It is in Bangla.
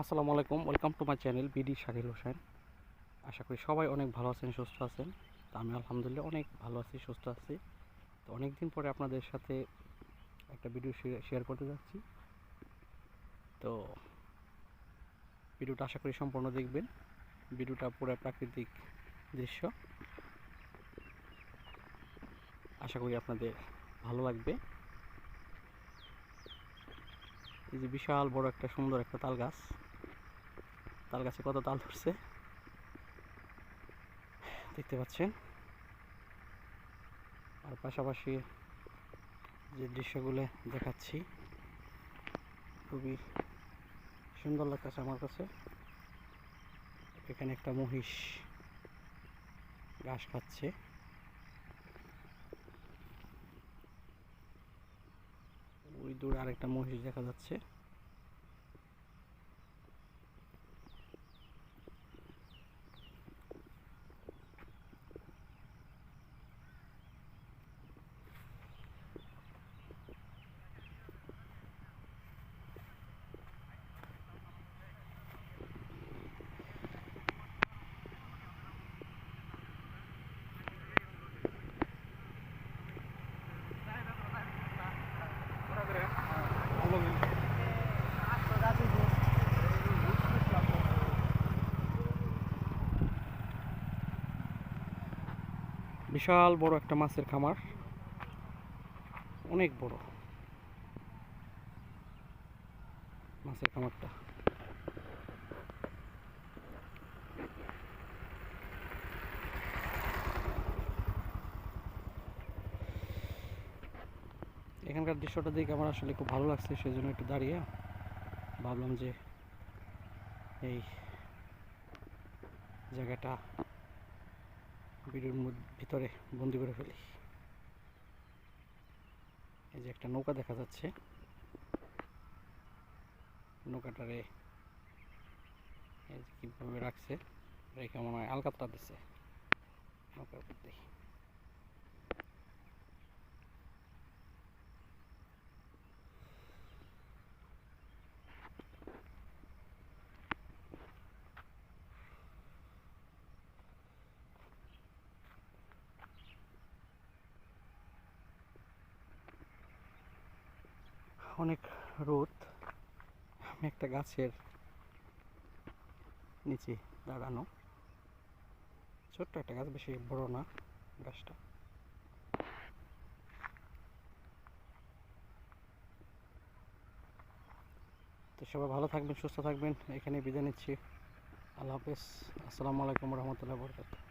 আসসালামু আলাইকুম, welcome to my channel BD Shakil Hossain. আশা করি সবাই অনেক ভালো আছেন, সুস্থ আছেন। তো আমি আলহামদুলিল্লাহ অনেক ভালো আছি, সুস্থ আছি। তো অনেক দিন পরে আপনাদের সাথে একটা ভিডিও শেয়ার করতে যাচ্ছি। তো ভিডিওটা আশা করি সম্পূর্ণ দেখবেন। ভিডিওটা পুরো প্রাকৃতিক দৃশ্য। আশা করি আপনাদের ভালো লাগবে। এই যে বিশাল বড় একটা সুন্দর একটা তাল গাছ। তাল কাছে কত তাল ধরছে? দেখতে পাচ্ছেন? আর পাশাপাশি যে দৃশ্যগুলো দেখাচ্ছি, খুবই সুন্দর লাগতেছে আমার কাছে। এখানে একটা মহিষ ঘাস খাচ্ছে। ওই দূরে আরেকটা মহিষ দেখা যাচ্ছে। বিশাল বড় একটা মাছের খামার। অনেক বড় মাছের খামারটা। এখানকার দৃশ্যটা দেখে আমার আসলে খুব ভালো লাগছে সেই জন্য একটু দাঁড়িয়ে ভাবলাম যে এই জায়গাটা ভিডিওর ভিতরে বন্দি করে ফেলি। এই যে একটা নৌকা দেখা যাচ্ছে। নৌকাটারে এই যে কীভাবে রাখছে, রেখে মনে হয় আলকাতরা দিছে। নৌকার মধ্যে অনেক রোদ। আমি একটা গাছের নিচে দাঁড়ানো। ছোট্ট একটা গাছ, বেশি বড় না গাছটা। তো সবাই ভালো থাকবেন, সুস্থ থাকবেন। এখানে বিদায় নিচ্ছি। আল্লাহ হাফেজ। আসসালামু আলাইকুম রহমতুল্লাহ বরকাত